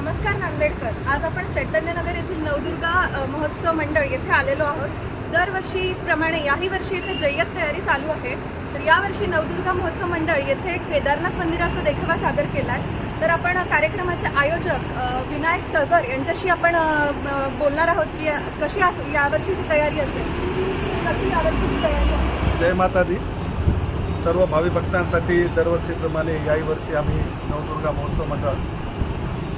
नमस्कार नांदेडकर. आज आपण चैतन्यनगर येथील नवदुर्गा महोत्सव मंडळ येथे आलेलो आहोत. दरवर्षीप्रमाणे याही वर्षी इथे जय्यत तयारी चालू आहे. तर यावर्षी नवदुर्गा महोत्सव मंडळ येथे केदारनाथ मंदिराचा देखावा सादर केला आहे तर आपण कार्यक्रमाचे आयोजक विनायक सगर यांच्याशी आपण बोलणार आहोत की कशी अस- यावर्षीची तयारी असेल? कशी यावर्षीची तयारी आहे? जय माता दी सर्व भावी भक्तांसाठी दरवर्षीप्रमाणे याही वर्षी आम्ही नवदुर्गा महोत्सव मंडळ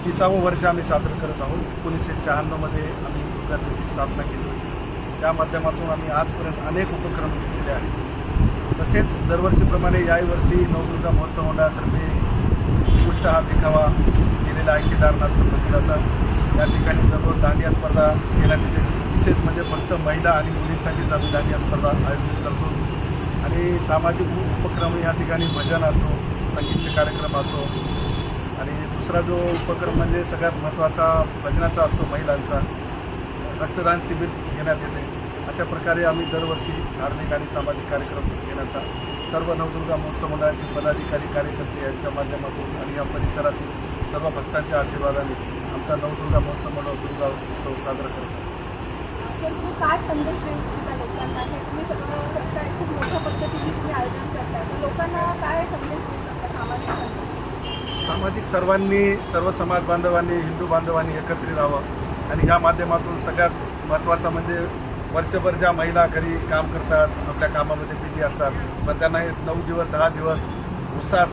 तिसावं वर्ष आम्ही साजरं करत आहोत. एकोणीसशे शहाण्णवमध्ये आम्ही दुर्गा देवीची स्थापना केली होती. त्या माध्यमातून आम्ही आजपर्यंत अनेक उपक्रम घेतलेले आहेत. तसेच दरवर्षीप्रमाणे याही वर्षी नवदुर्गा महोत्सव मंडळातर्फे उत्कृष्ट हा देखावा केलेला आहे. केदारनाथ मंदिराचा. या ठिकाणी दररोज दांडिया स्पर्धा केल्या येते विशेष म्हणजे फक्त महिला आणि मुलींसाठीच आम्ही दांडिया स्पर्धा आयोजित करतो. आणि सामाजिक उपक्रम या ठिकाणी भजन असो संगीतचे कार्यक्रम असो आणि दुसरा जो उपक्रम म्हणजे सगळ्यात महत्त्वाचा भजनाचा असतो महिलांचा रक्तदान शिबिर घेण्यात येते. अशा प्रकारे आम्ही दरवर्षी धार्मिक आणि सामाजिक कार्यक्रम घेण्याचा सर्व नवदुर्गा महोत्सव मंडळाचे पदाधिकारी कार्यकर्ते यांच्या माध्यमातून आणि या परिसरातील सर्व भक्तांच्या आशीर्वादाने आमचा नवदुर्गा महोत्सव मंडळ दुर्गा उत्सव साजरा करतो. सामाजिक सर्वांनी सर्व समाज बांधवांनी हिंदू बांधवांनी एकत्रित राहावं. आणि या माध्यमातून सगळ्यात महत्त्वाचं म्हणजे वर्षभर ज्या महिला घरी काम करतात आपल्या कामामध्ये बिझी असतात पण त्यांना हे नऊ दिवस दहा दिवस उत्साह